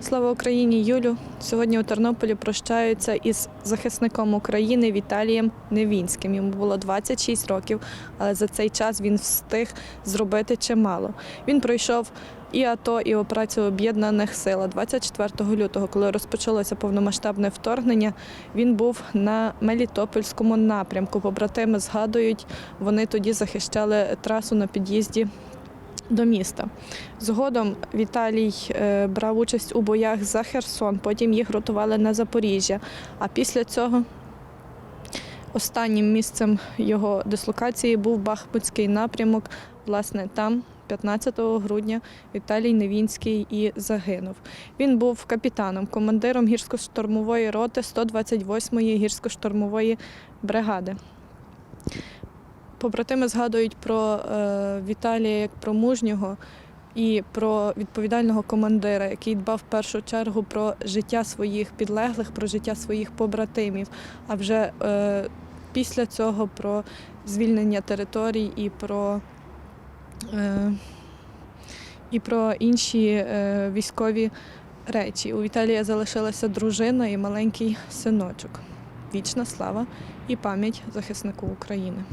Слава Україні, Юлю. Сьогодні у Тернополі прощаються із захисником України Віталієм Невінським. Йому було 26 років, але за цей час він встиг зробити чимало. Він пройшов і АТО, і операцію об'єднаних сил. 24 лютого, коли розпочалося повномасштабне вторгнення, він був на Мелітопольському напрямку. Побратими згадують, вони тоді захищали трасу на під'їзді до міста. Згодом Віталій е, брав участь у боях за Херсон, потім їх ротували на Запоріжжя. А після цього останнім місцем його дислокації був Бахмутський напрямок. Власне, там 15 грудня Віталій Невінський і загинув. Він був капітаном, командиром гірсько-штурмової роти 128-ї гірсько-штурмової бригади. Побратими згадують про е, Віталія як про мужнього і про відповідального командира, який дбав в першу чергу про життя своїх підлеглих, про життя своїх побратимів. А вже е, після цього про звільнення територій і про, е, і про інші військові речі. У Віталія залишилася дружина і маленький синочок. Вічна слава і пам'ять захиснику України.